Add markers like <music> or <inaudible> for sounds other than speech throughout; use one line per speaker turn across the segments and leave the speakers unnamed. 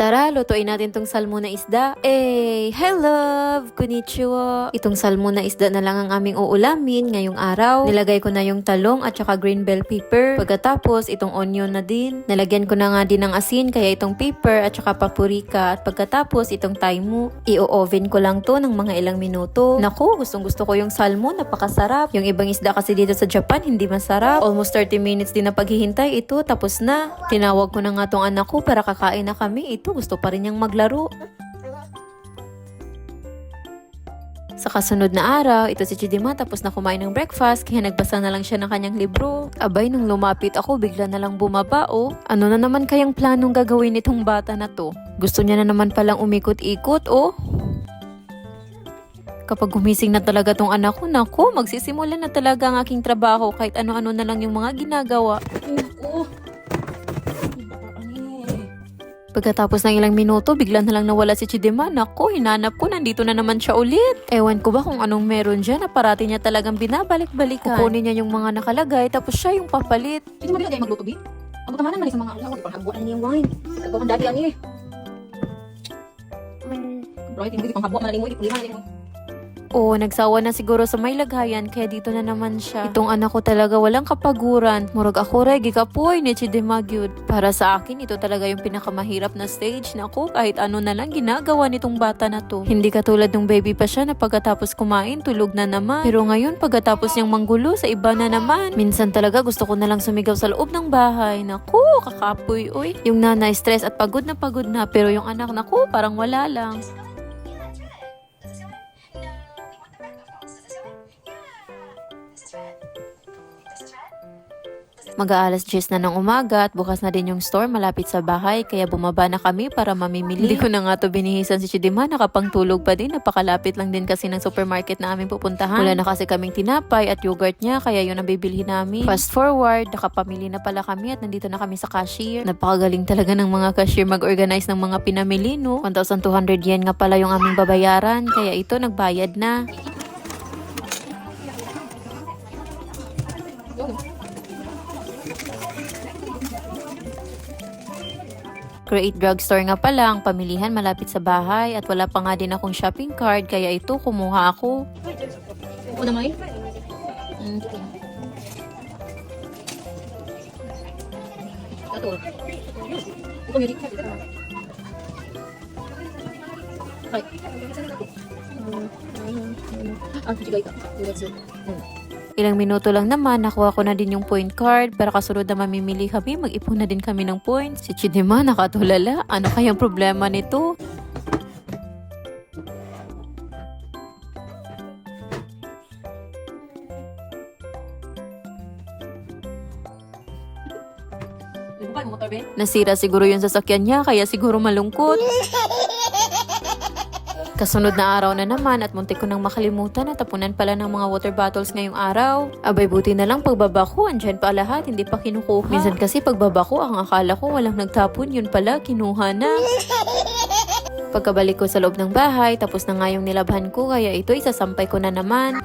Tara, lutuin natin tong salmon na isda. Eh, hello! Konnichiwa! Itong salmon na isda na lang ang aming uulamin ngayong araw. Nilagay ko na yung talong at saka green bell pepper. Pagkatapos, itong onion na din. Nalagyan ko na nga din ng asin, kaya itong pepper at saka paprika. At pagkatapos, itong taimu. I-oven ko lang to ng mga ilang minuto. Naku, gustong gusto ko yung salmon. Napakasarap. Yung ibang isda kasi dito sa Japan, hindi masarap. Almost 30 minutes din na paghihintay. Ito, tapos na. Tinawag ko na nga tong anak ko para kakain na kami. Ito, gusto pa rin niyang maglaro. Sa kasunod na araw, ito si Chidima tapos na kumain ng breakfast kaya nagbasa na lang siya ng kanyang libro. Abay, nung lumapit ako, bigla na lang bumaba oh. Ano na naman kayang planong gagawin nitong bata na to? Gusto niya na naman palang umikot-ikot oh. Kapag gumising na talaga tong anak ko, naku, magsisimula na talaga ang aking trabaho kahit ano-ano na lang yung mga ginagawa. Pagkatapos ng ilang minuto, bigla na lang nawala si Chidema. Nako, hinanap ko, nandito na naman siya ulit. Ewan ko ba kung anong meron dyan na parati niya talagang binabalik-balikan. Kukunin niya yung mga nakalagay, tapos siya yung papalit.
Hindi mo ba kayo magluto, bi? Ang utamanan man sa mga ulaw, panghabuan niya yung wine. Nagpapang dati ani eh. Bro, hindi panghabuan man limoy, di man limoy.
Oo, nagsawa na siguro sa may lagayan, kaya dito na naman siya. Itong anak ko talaga walang kapaguran. Murag ako regi kapoy ni Chidema gyud. Para sa akin, ito talaga yung pinakamahirap na stage. Naku, kahit ano na lang ginagawa nitong bata na to. Hindi katulad ng baby pa siya na pagkatapos kumain, tulog na naman. Pero ngayon, pagkatapos niyang manggulo, sa iba na naman. Minsan talaga gusto ko na lang sumigaw sa loob ng bahay. Naku, kakapoy, uy. Yung nanay stress at pagod na pagod na, pero yung anak, naku, parang wala lang. Mag-aalas 10 na ng umaga at bukas na din yung store malapit sa bahay kaya bumaba na kami para mamimili. Hindi ko na nga to binihisan si Chidima, nakapangtulog pa din. Napakalapit lang din kasi ng supermarket na aming pupuntahan. Wala na kasi kaming tinapay at yogurt niya kaya yun ang bibilhin namin. Fast forward, nakapamili na pala kami at nandito na kami sa cashier. Napakagaling talaga ng mga cashier mag-organize ng mga pinamili, no? 1,200 yen nga pala yung aming babayaran kaya ito nagbayad na. Create Drugstore nga pala ang pamilihan malapit sa bahay at wala pa nga din akong shopping card kaya ito kumuha ako.
Una mo eh. Mm. Ito yun. Ay. Ah, sige ka. Let's see.
Ilang minuto lang naman, nakuha ko na din yung point card. Para kasunod na mamimili kami, mag-ipon na din kami ng points. Si Chidima, nakatulala. Ano kayang problema nito? Nasira siguro yung sasakyan niya, kaya siguro malungkot. <laughs> Kasunod na araw na naman at muntik ko nang makalimutan na tapunan pala ng mga water bottles ngayong araw. Abay buti na lang pagbaba ko, andyan pa lahat, hindi pa kinukuha. Minsan kasi pagbaba ko, ang akala ko walang nagtapon, yun pala, kinuha na. <laughs> Pagkabalik ko sa loob ng bahay, tapos na nga yung nilabhan ko, kaya ito isasampay ko na naman.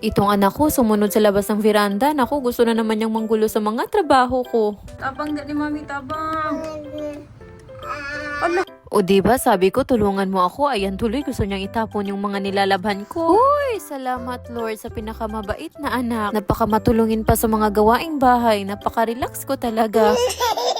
Itong anak ko, sumunod sa labas ng veranda. Naku, gusto na naman niyang manggulo sa mga trabaho ko.
Tabang dali mami, tabang.
O di ba sabi ko tulungan mo ako, ayan tuloy gusto niyang itapon yung mga nilalabhan ko. Uy, salamat Lord sa pinakamabait na anak. Napakamatulungin pa sa mga gawaing bahay, napaka-relax ko talaga. <laughs>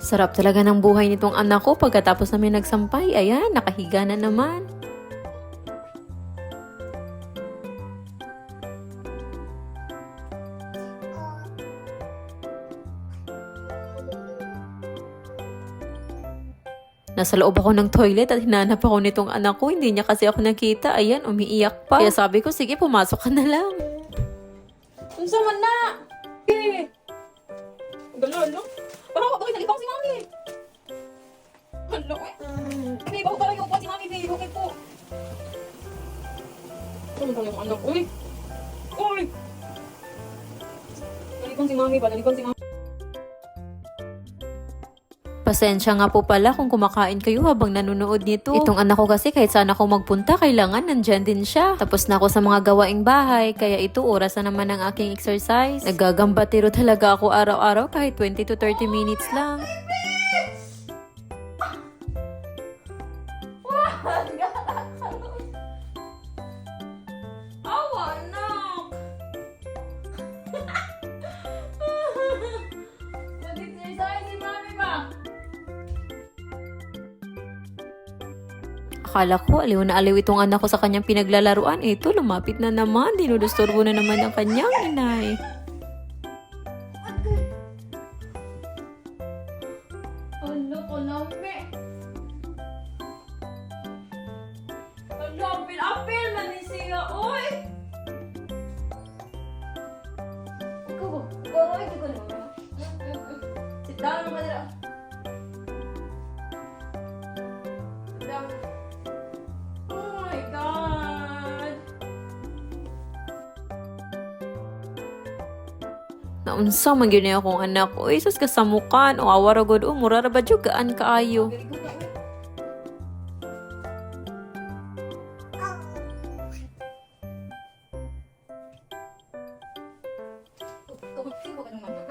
Sarap talaga ng buhay nitong anak ko pagkatapos namin nagsampay. Ayan, nakahiga na naman. Nasa loob ako ng toilet at hinanap ako nitong anak ko. Hindi niya kasi ako nakita. Ayan, umiiyak pa. Kaya sabi ko, sige, pumasok ka na lang.
Unsa man na? Eh. Galo, no? Para ako bakit nalibang si Mami? Hello, eh. Ako parang yung upuan si Mami, babe. Okay po. Ano ba yung anak? Uy! Uy! Nalibang si Mami ba? Nalibang si Mami.
Pasensya nga po pala kung kumakain kayo habang nanonood nito. Itong anak ko kasi kahit saan ako magpunta, kailangan nandyan din siya. Tapos na ako sa mga gawaing bahay, kaya ito oras na naman ang aking exercise. Nagagambatiro talaga ako araw-araw kahit 20 to 30 minutes lang. Akala ko, aliw na aliw itong anak ko sa kanyang pinaglalaruan. Ito, lumapit na naman. Dinudusturbo na naman ang kanyang inay.
Ano ko lambi? Ano, na
unsa man gyud akong anak. O isas ka sa mukan o awaragod o mura ra ba gaan kaayo?
Kung sino ka ng mama?